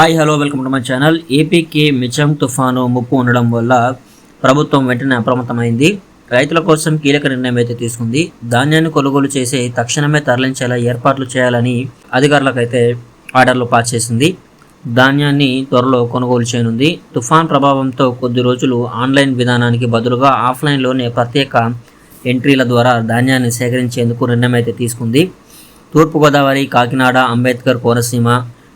Hi hello welcome to my channel ఏపీకి మిచం తుఫాను ముప్పు ఉండడం వల్ల ప్రభుత్వం వెంటనే అప్రమత్తమైంది. రైతుల కోసం కీలక నిర్ణయం అయితే తీసుకుంది. ధాన్యాన్ని కొనుగోలు చేసి తక్షణమే తరలించేలా ఏర్పాట్లు చేయాలని అధికారులకైతే ఆర్డర్లు పాస్ చేసింది. ధాన్యాన్ని త్వరలో కొనుగోలు చేయనుంది. తుఫాన్ ప్రభావంతో కొద్ది రోజులు ఆన్లైన్ విధానానికి బదులుగా ఆఫ్లైన్లోనే ప్రత్యేక ఎంట్రీల ద్వారా ధాన్యాన్ని సేకరించేందుకు నిర్ణయం అయితే తీసుకుంది. తూర్పుగోదావరి కాకినాడ అంబేద్కర్ కోనసీమ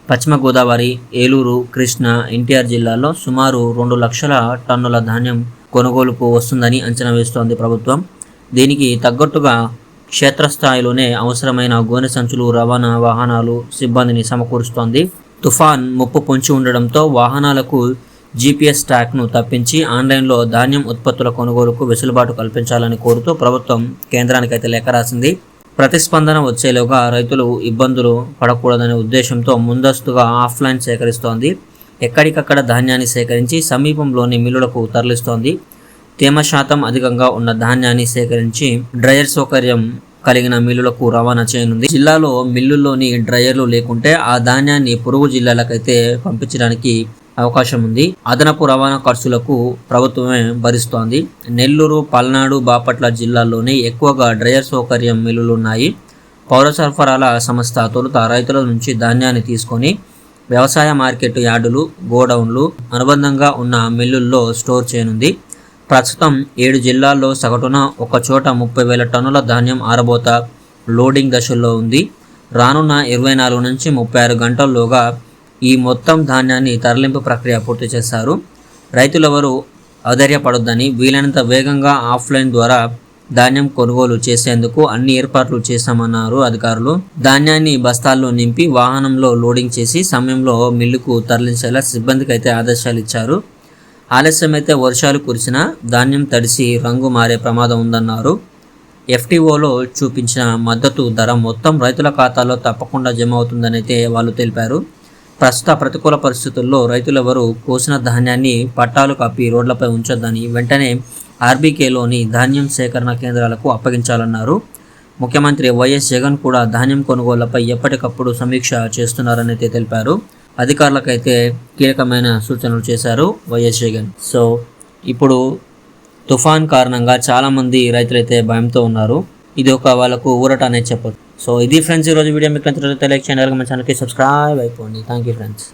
పశ్చిమ గోదావరి ఏలూరు కృష్ణా ఎన్టీఆర్ జిల్లాల్లో సుమారు రెండు లక్షల టన్నుల ధాన్యం కొనుగోలుకు వస్తుందని అంచనా వేస్తోంది ప్రభుత్వం. దీనికి తగ్గట్టుగా క్షేత్రస్థాయిలోనే అవసరమైన గోనె సంచులు రవాణా వాహనాలు సిబ్బందిని సమకూరుస్తోంది. తుఫాన్ ముప్పు పొంచి ఉండడంతో వాహనాలకు జీపీఎస్ ట్యాక్ను తప్పించి ఆన్లైన్లో ధాన్యం ఉత్పత్తుల కొనుగోలుకు వెసులుబాటు కల్పించాలని కోరుతూ ప్రభుత్వం కేంద్రానికైతే లేఖ రాసింది. ప్రతిస్పందన వచ్చేలోగా రైతులు ఇబ్బందులు పడకూడదనే ఉద్దేశంతో ముందస్తుగా ఆఫ్లైన్ సేకరిస్తోంది. ఎక్కడికక్కడ ధాన్యాన్ని సేకరించి సమీపంలోని మిల్లులకు తరలిస్తోంది. తేమ శాతం అధికంగా ఉన్న ధాన్యాన్ని సేకరించి డ్రయర్ సౌకర్యం కలిగిన మిల్లులకు రవాణా చేయనుంది. జిల్లాలో మిల్లుల్లోని డ్రయర్లు లేకుంటే ఆ ధాన్యాన్ని పొరుగు జిల్లాలకైతే పంపించడానికి అవకాశం ఉంది అదనపు రవాణా ఖర్చులకు ప్రభుత్వమే భరిస్తోంది. నెల్లూరు పల్నాడు బాపట్ల జిల్లాల్లోనే ఎక్కువగా డ్రయర్ సౌకర్యం మిల్లులున్నాయి. పౌర సరఫరాల సంస్థ తొలుత రైతుల నుంచి ధాన్యాన్ని తీసుకొని వ్యవసాయ మార్కెట్ యార్డులు గోడౌన్లు అనుబంధంగా ఉన్న మిల్లుల్లో స్టోర్ చేయనుంది. ప్రస్తుతం ఏడు జిల్లాల్లో సగటున ఒక చోట ముప్పై వేల టన్నుల ధాన్యం ఆరబోత లోడింగ్ దశల్లో ఉంది. రానున్న ఇరవై నాలుగు నుంచి ముప్పై ఆరు గంటల్లోగా ఈ మొత్తం ధాన్యాన్ని తరలింపు ప్రక్రియ పూర్తి చేశారు. రైతులెవరూ ఆధైర్యపడొద్దని వీలైనంత వేగంగా ఆఫ్లైన్ ద్వారా ధాన్యం కొనుగోలు చేసేందుకు అన్ని ఏర్పాట్లు చేశామన్నారు అధికారులు. ధాన్యాన్ని బస్తాల్లో నింపి వాహనంలో లోడింగ్ చేసి సమయంలో మిల్లుకు తరలించేలా సిబ్బందికి అయితే ఆదేశాలు ఇచ్చారు. ఆలస్యమైతే వర్షాలు కురిసినా ధాన్యం తడిసి రంగు మారే ప్రమాదం ఉందన్నారు. ఎఫ్టీఓలో చూపించిన మద్దతు ధర మొత్తం రైతుల ఖాతాలో తప్పకుండా జమ అవుతుందని అయితే వాళ్ళు తెలిపారు. ప్రస్తుత ప్రతికూల పరిస్థితుల్లో రైతులెవరూ కోసిన ధాన్యాన్ని పట్టాలు కప్పి రోడ్లపై ఉంచొద్దని వెంటనే ఆర్బీకేలోని ధాన్యం సేకరణ కేంద్రాలకు అప్పగించాలన్నారు. ముఖ్యమంత్రి వైఎస్ జగన్ కూడా ధాన్యం కొనుగోళ్ళపై ఎప్పటికప్పుడు సమీక్ష చేస్తున్నారని తెలిపారు. అధికారులకైతే కీలకమైన సూచనలు చేశారు వైఎస్ జగన్. సో ఇప్పుడు తుఫాన్ కారణంగా చాలామంది రైతులైతే భయంతో ఉన్నారు. ఇది ఒక వాళ్ళకు ఊరట అనేది చెప్పచ్చు. సో ఇది ఫ్రెండ్స్ ఈరోజు వీడియో మీకు నచ్చినట్లయితే లైక్ చేయండి అలాగే మన ఛానల్కి సబ్స్క్రైబ్ అయిపోండి. Thank you friends